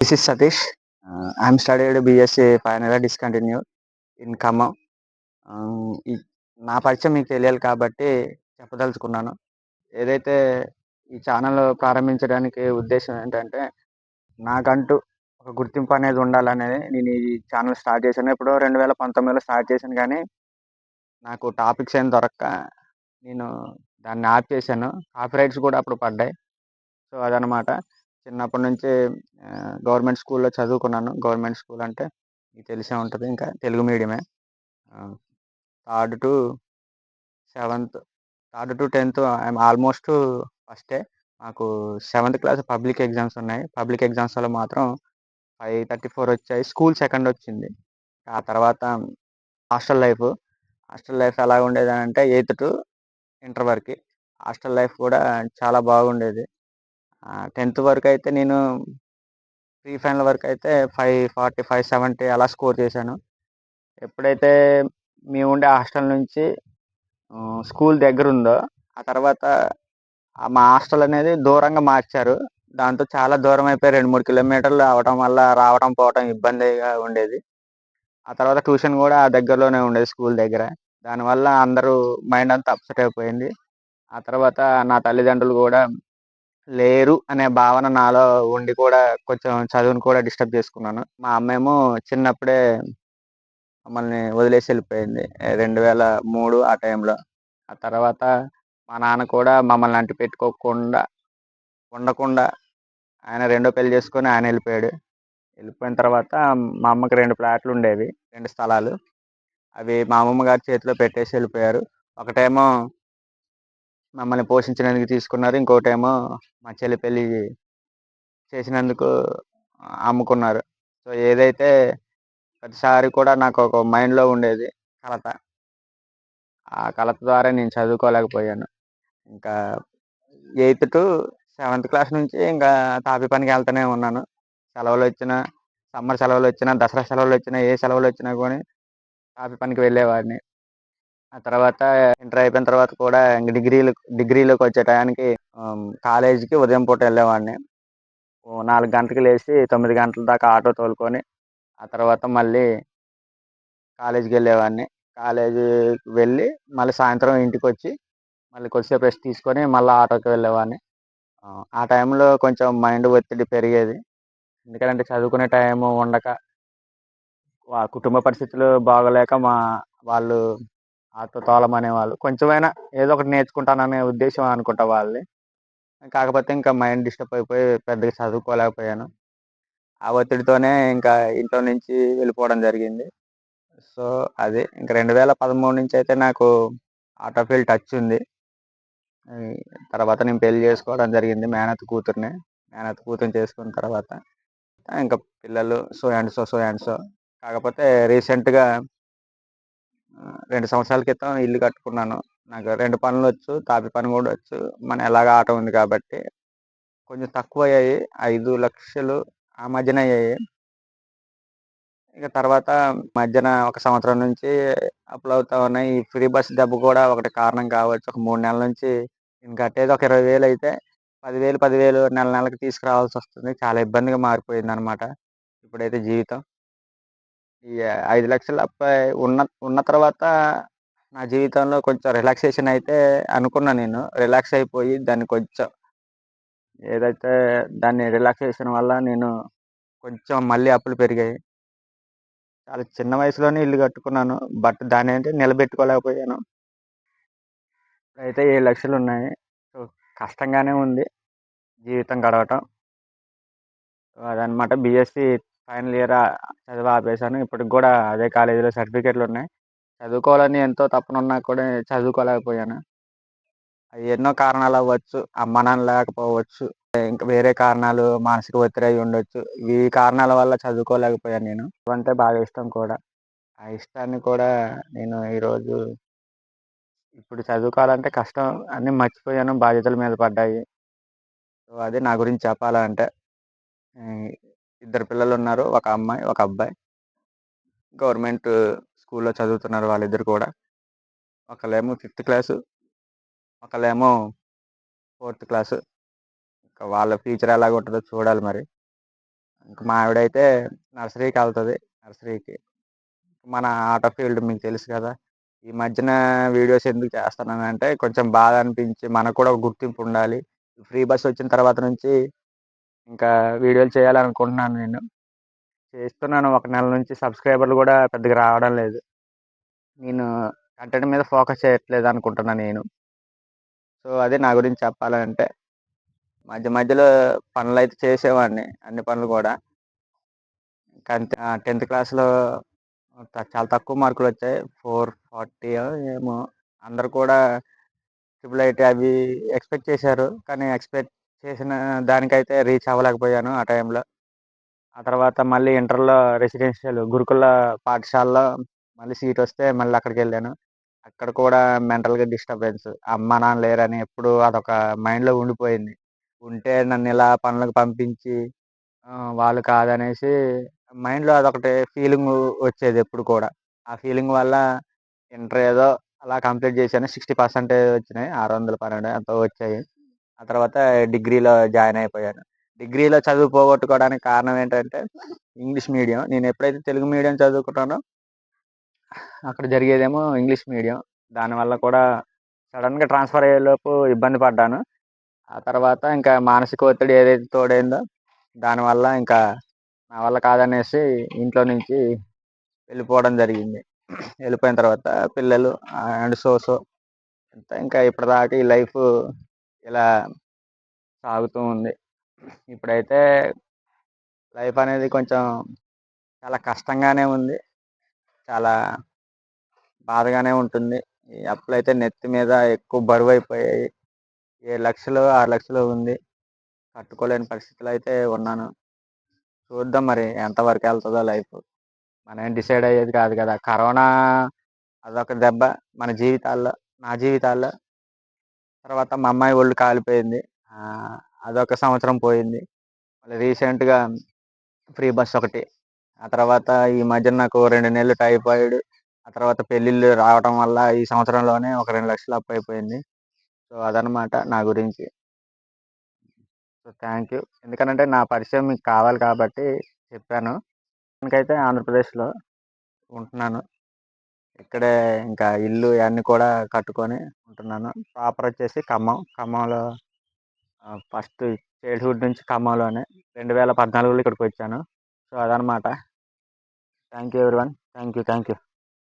This is Satish. Uh, I'm studied BSc final in in Khammam um, నా పరిచయం మీకు తెలియాలి కాబట్టి చెప్పదలుచుకున్నాను. ఏదైతే ఈ ఛానల్ ప్రారంభించడానికి ఉద్దేశం ఏంటంటే నాకంటూ ఒక గుర్తింపు అనేది ఉండాలనేది నేను ఈ ఛానల్ స్టార్ట్ చేశాను. ఎప్పుడో రెండు వేల పంతొమ్మిదిలో స్టార్ట్ చేశాను కానీ నాకు టాపిక్స్ ఏం దొరక్క నేను దాన్ని ఆప్ చేశాను. రైట్స్ కూడా అప్పుడు పడ్డాయి. సో అదనమాట. చిన్నప్పటి నుంచి గవర్నమెంట్ స్కూల్లో చదువుకున్నాను. గవర్నమెంట్ స్కూల్ అంటే మీకు తెలిసే ఉంటుంది. ఇంకా Telugu మీడియమే. Third to seventh third to tenth I'm almost ఫస్టే మాకు సెవెంత్ క్లాస్ పబ్లిక్ ఎగ్జామ్స్ ఉన్నాయి. పబ్లిక్ ఎగ్జామ్స్లో మాత్రం ఫైవ్ థర్టీ ఫోర్ వచ్చాయి. స్కూల్ సెకండ్ వచ్చింది. ఆ తర్వాత హాస్టల్ లైఫ్. హాస్టల్ లైఫ్ ఎలా ఉండేది అంటే ఎయిత్ టు ఇంటర్ వరకు. హాస్టల్ లైఫ్ కూడా చాలా బాగుండేది. టెన్త్ వరకు అయితే నేను ప్రీ ఫైనల్ వరకు అయితే ఫైవ్ ఫార్టీ ఫైవ్ సెవెంటీ అలా స్కోర్ చేశాను. ఎప్పుడైతే మేము ఉండే హాస్టల్ నుంచి స్కూల్ దగ్గర ఉందో ఆ తర్వాత మా హాస్టల్ అనేది దూరంగా మార్చారు. దాంతో చాలా దూరం అయిపోయి రెండు మూడు కిలోమీటర్లు అవడం వల్ల రావడం పోవడం ఇబ్బందిగా ఉండేది. ఆ తర్వాత ట్యూషన్ కూడా ఆ దగ్గరలోనే ఉండేది స్కూల్ దగ్గర. దానివల్ల అందరూ మైండ్ అంతా అప్సెట్ అయిపోయింది. ఆ తర్వాత నా తల్లిదండ్రులు కూడా లేరు అనే భావన నాలో ఉండి కూడా కొంచెం చదువుని కూడా డిస్టర్బ్ చేసుకున్నాను. మా అమ్మ ఏమో చిన్నప్పుడే మమ్మల్ని వదిలేసి వెళ్ళిపోయింది. రెండు వేల మూడు ఆ టైంలో. ఆ తర్వాత మా నాన్న కూడా మమ్మల్ని అంటి పెట్టుకోకుండా ఉండకుండా ఆయన రెండో పెళ్ళి చేసుకొని ఆయన వెళ్ళిపోయాడు. వెళ్ళిపోయిన తర్వాత మా అమ్మకి రెండు ప్లాట్లు ఉండేవి రెండు స్థలాలు. అవి మా అమ్మమ్మ గారి చేతిలో పెట్టేసి వెళ్ళిపోయారు. ఒకటేమో మమ్మల్ని పోషించినందుకు తీసుకున్నారు. ఇంకోటేమో మా చెల్లి పెళ్ళి చేసినందుకు అమ్ముకున్నారు. సో ఏదైతే ప్రతిసారి కూడా నాకు ఒక మైండ్లో ఉండేది కలత. ఆ కలత ద్వారా నేను చదువుకోలేకపోయాను. ఇంకా ఎయిత్ టు సెవెంత్ క్లాస్ నుంచి ఇంకా తాపి పనికి వెళ్తూనే ఉన్నాను. సెలవులు వచ్చినా సమ్మర్ సెలవులు వచ్చినా దసరా సెలవులు వచ్చినా ఏ సెలవులు వచ్చినా కానీ తాపి పనికి వెళ్ళేవాడిని. ఆ తర్వాత ఇంటర్ అయిపోయిన తర్వాత కూడా ఇంకా డిగ్రీలు డిగ్రీలోకి వచ్చే టయానికి కాలేజీకి ఉదయం పూట వెళ్ళేవాడిని. నాలుగు గంటలకు లేచి తొమ్మిది గంటల దాకా ఆటో తోలుకొని ఆ తర్వాత మళ్ళీ కాలేజీకి వెళ్ళేవాడిని. కాలేజీకి వెళ్ళి మళ్ళీ సాయంత్రం ఇంటికి వచ్చి మళ్ళీ కొద్దిసేపు రెస్ట్ తీసుకొని మళ్ళీ ఆటోకి వెళ్ళేవాడిని. ఆ, టైంలో కొంచెం మైండ్ ఒత్తిడి పెరిగేది. ఎందుకంటే చదువుకునే టైం ఉండక కుటుంబ పరిస్థితులు బాగోలేక మా వాళ్ళు ఆటో అనేవాళ్ళు. కొంచెమైనా ఏదో ఒకటి నేర్చుకుంటాననే ఉద్దేశం అనుకుంటా వాళ్ళది. కాకపోతే ఇంకా మైండ్ డిస్టర్బ్ అయిపోయి పెద్దగా చదువుకోలేకపోయాను. ఆ ఒత్తిడితోనే ఇంకా ఇంట్లో నుంచి వెళ్ళిపోవడం జరిగింది. సో అది ఇంకా రెండు వేల పదమూడు నుంచి అయితే నాకు ఆటో ఫీల్డ్ టచ్ ఉంది. తర్వాత నేను పెళ్ళి చేసుకోవడం జరిగింది మేనత్ కూతుర్ని. మేనత్ కూతుర్ని చేసుకున్న తర్వాత. ఇంకా పిల్లలు so and so so and so. కాకపోతే రీసెంట్గా రెండు సంవత్సరాల క్రితం ఇల్లు కట్టుకున్నాను. నాకు రెండు పనులు వచ్చు తాపి పని కూడా వచ్చు. మన ఎలాగ ఆట ఉంది కాబట్టి కొంచెం తక్కువ అయ్యాయి ఐదు లక్షలు ఆ మధ్యన అయ్యాయి. ఇక తర్వాత మధ్యన ఒక సంవత్సరం నుంచి అప్పులు అవుతా ఉన్నాయి. ఈ ఫ్రీ బస్ డబ్బు కూడా ఒకటి కారణం కావచ్చు. ఒక మూడు నెలల నుంచి నేను కట్టేది ఒక ఇరవై వేలు అయితే పదివేలు పదివేలు నెల నెలకి తీసుకురావాల్సి వస్తుంది. చాలా ఇబ్బందిగా మారిపోయింది అనమాట ఇప్పుడైతే జీవితం. ఈ ఐదు లక్షల అప్పై ఉన్న ఉన్న తర్వాత నా జీవితంలో కొంచెం రిలాక్సేషన్ అయితే అనుకున్నా నేను. రిలాక్స్ అయిపోయి దాన్ని కొంచెం ఏదైతే దాన్ని రిలాక్సేషన్ వల్ల నేను కొంచెం మళ్ళీ అప్పులు పెరిగాయి. చాలా చిన్న వయసులోనే ఇల్లు కట్టుకున్నాను. బట్ దాని ఏంటి నిలబెట్టుకోలేకపోయాను. అయితే ఏడు లక్షలు ఉన్నాయి. సో కష్టంగానే ఉంది జీవితం గడవటం. అదనమాట బీఎస్సీ ఫైనల్ ఇయర్ చదువు ఆపేశాను. ఇప్పటికి కూడా అదే కాలేజీలో సర్టిఫికెట్లు ఉన్నాయి. చదువుకోవాలని ఎంతో తపనున్నా కూడా చదువుకోలేకపోయాను. అవి ఎన్నో కారణాలు అవ్వచ్చు. అమ్మ నాన్న లేకపోవచ్చు. ఇంకా వేరే కారణాలు మానసిక ఒత్తిడి అయి ఉండొచ్చు. ఈ కారణాల వల్ల చదువుకోలేకపోయాను నేను. అంటే బాగా ఇష్టం కూడా. ఆ ఇష్టాన్ని కూడా నేను ఈరోజు ఇప్పుడు చదువుకోవాలంటే కష్టం అన్నీ మర్చిపోయాను. బాధ్యతల మీద పడ్డాయి. సో అది నా గురించి చెప్పాలంటే. ఇద్దరు పిల్లలు ఉన్నారు ఒక అమ్మాయి ఒక అబ్బాయి. గవర్నమెంట్ స్కూల్లో చదువుతున్నారు వాళ్ళిద్దరు కూడా. ఒకళ్ళేమో ఫిఫ్త్ క్లాసు ఒకళ్ళేమో ఫోర్త్ క్లాసు. ఇంకా వాళ్ళ ఫ్యూచర్ ఎలాగ ఉంటుందో చూడాలి మరి. ఇంకా మా ఆవిడైతే నర్సరీకి వెళ్తుంది నర్సరీకి. మన ఆటో ఫీల్డ్ మీకు తెలుసు కదా. ఈ మధ్యన వీడియోస్ ఎందుకు చేస్తున్నానంటే కొంచెం బాధ అనిపించి మనకు కూడా ఒక గుర్తింపు ఉండాలి. ఫ్రీ బస్ వచ్చిన తర్వాత నుంచి ఇంకా వీడియోలు చేయాలనుకుంటున్నాను నేను. చేస్తున్నాను. ఒక నెల నుంచి సబ్స్క్రైబర్లు కూడా పెద్దగా రావడం లేదు. నేను కంటెంట్ మీద ఫోకస్ చేయట్లేదు అనుకుంటున్నాను నేను. సో అదే నా గురించి చెప్పాలంటే మధ్య మధ్యలో పనులు అయితే చేసేవాడిని అన్ని పనులు కూడా. కానీ టెన్త్ క్లాస్లో చాలా తక్కువ మార్కులు వచ్చాయి. ఫోర్ ఫార్టీ ఏమో. అందరు కూడా ట్రిపుల్ ఐటీ అవి ఎక్స్పెక్ట్ చేశారు. కానీ ఎక్స్పెక్ట్ చేసిన దానికైతే రీచ్ అవ్వలేకపోయాను ఆ టైంలో ఆ తర్వాత మళ్ళీ ఇంటర్లో రెసిడెన్షియల్ గురుకుల పాఠశాలలో మళ్ళీ సీట్ వస్తే మళ్ళీ అక్కడికి వెళ్ళాను. అక్కడ కూడా మెంటల్గా డిస్టర్బెన్స్ అమ్మ నాన్న లేరని ఎప్పుడు అదొక మైండ్లో ఉండిపోయింది. ఉంటే నన్ను ఇలా పనులకు పంపించి వాళ్ళు కాదనేసి మైండ్లో అదొకటి ఫీలింగ్ వచ్చేది ఎప్పుడు కూడా. ఆ ఫీలింగ్ వల్ల ఇంటర్ ఏదో అలా కంప్లీట్ చేశాను. సిక్స్టీ పర్సెంటేజ్ వచ్చినాయి. ఆరు వందల పన్నెండు ఎంతో వచ్చాయి. ఆ తర్వాత డిగ్రీలో జాయిన్ అయిపోయాను. డిగ్రీలో చదువు పోగొట్టుకోవడానికి కారణం ఏంటంటే ఇంగ్లీష్ మీడియం. నేను ఎప్పుడైతే తెలుగు మీడియం చదువుకుంటానో అక్కడ జరిగేదేమో ఇంగ్లీష్ మీడియం. దానివల్ల కూడా సడన్గా ట్రాన్స్ఫర్ అయ్యేలోపు ఇబ్బంది పడ్డాను. ఆ తర్వాత ఇంకా మానసిక ఒత్తిడి ఏదైతే తోడైందో దానివల్ల ఇంకా నా వల్ల కాదనేసి ఇంట్లో నుంచి వెళ్ళిపోవడం జరిగింది. వెళ్ళిపోయిన తర్వాత పిల్లలు అండ్ సో సో ఇంకా ఇప్పటిదాకా ఈ లైఫ్ ఇలా సాగుతూ ఉంది. ఇప్పుడైతే లైఫ్ అనేది కొంచెం చాలా కష్టంగానే ఉంది. చాలా బాధగానే ఉంటుంది. అప్పుడైతే అప్పులు అయితే నెత్తి మీద ఎక్కువ బరువు అయిపోయాయి. ఏడు లక్షలు ఆరు లక్షలు ఉంది. కట్టుకోలేని పరిస్థితులు అయితే ఉన్నాను. చూద్దాం మరి ఎంతవరకు వెళ్తుందో లైఫ్. మనం డిసైడ్ అయ్యేది కాదు కదా. కరోనా అదొక దెబ్బ మన జీవితాల్లో నా జీవితాల్లో. తర్వాత మా అమ్మాయి ఒళ్ళు కాలిపోయింది. అదొక సంవత్సరం పోయింది. మళ్ళీ రీసెంట్గా ఫ్రీ బస్ ఒకటి. ఆ తర్వాత ఈ మధ్యన నాకు రెండు నెలలు టైఫాయిడ్ ఆ తర్వాత పెళ్ళిళ్ళు రావడం వల్ల ఈ సంవత్సరంలోనే ఒక రెండు లక్షలు అప్పు అయిపోయింది. సో అదనమాట నా గురించి. సో థ్యాంక్ యూ ఎందుకంటే నా పరిచయం మీకు కావాలి కాబట్టి చెప్పాను. దానికైతే ఆంధ్రప్రదేశ్లో ఉంటున్నాను. ఇక్కడే ఇంకా ఇల్లు ఇవన్నీ కూడా కట్టుకొని ఉంటున్నాను. ప్రాపర్ వచ్చేసి ఖమ్మం. ఖమ్మంలో ఫస్ట్ చైల్డ్హుడ్ నుంచి ఖమ్మంలోనే రెండు వేల పద్నాలుగులో ఇక్కడికి వచ్చాను. సో అదనమాట thank you one thank you thank you